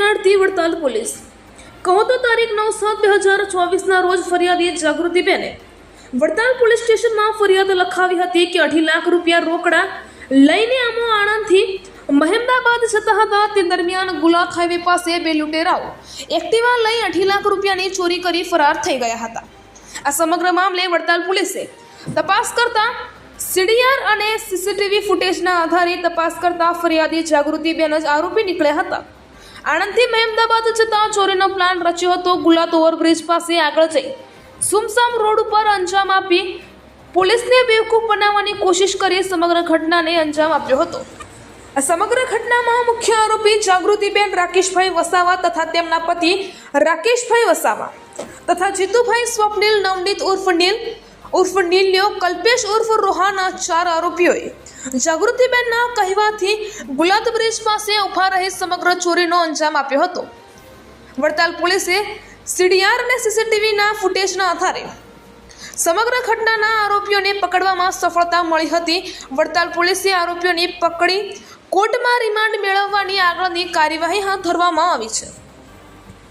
Vadtal police. કહો તો તારીખ નવ સાત બે હજાર ચોવીસના રોજ ફરિયાદી જાગૃતિબેને વડતાલ પોલીસ સ્ટેશનમાં ફરિયાદ લખાવી હતી કે અઢી લાખ રૂપિયા રોકડા લઈને આમો આણંદથી મહેમદાબાદ જતા હતા. તે દરમિયાન ગુલાક હાઈવે પાસે બે લૂંટેરાઓ એક્ટિવા લઈ અઢી લાખ રૂપિયાની ચોરી કરી ફરાર થઈ ગયા હતા. આ સમગ્ર મામલે વડતાલ પોલીસે તપાસ કરતા સીડીઆર અને સીસીટીવી ફૂટેજના આધારે તપાસ કરતા ફરિયાદી જાગૃતિબેન જ આરોપી નીકળ્યા હતા. આણંદથી મહેમદાબાદ જતા ચોરીનો પ્લાન રચ્યો હતો. ગુલાત ઓવરબ્રિજ પાસે આગળ જઈ સુમસામ રોડ ઉપર અંજામ આપી પોલીસને બેવકૂફ બનાવવાની કોશિશ કરી સમગ્ર ઘટનાને અંજામ આપ્યો હતો. સમગ્ર ઘટનામાં મુખ્ય આરોપી જાગૃતિબેન રાકેશભાઈ વસાવા તથા તેમના પતિ રાકેશભાઈ વસાવા તથા જીતુભાઈ સ્વપ્નિલ, નવનીત ઉર્ફ નીલ ઉર્ફ નીલ્યો, કલ્પેશ ઉર્ફ રોહાના ચાર આરોપીઓએ. જાગૃતિબેનના કહેવાથી ગુલાત બ્રિજ પાસે ઊભા રહી સમગ્ર ચોરીનો અંજામ આપ્યો હતો. વડતાલ પોલીસે સીડીઆર અને સીસીટીવીના ફૂટેજના આધારે સમગ્ર ઘટનાના આરોપીઓને પકડવામાં સફળતા મળી હતી. વડતાલ પોલીસે આરોપીઓને પકડી કોર્ટમાં રિમાન્ડ મેળવવાની આગળની કાર્યવાહી હાથ ધરવામાં આવી છે.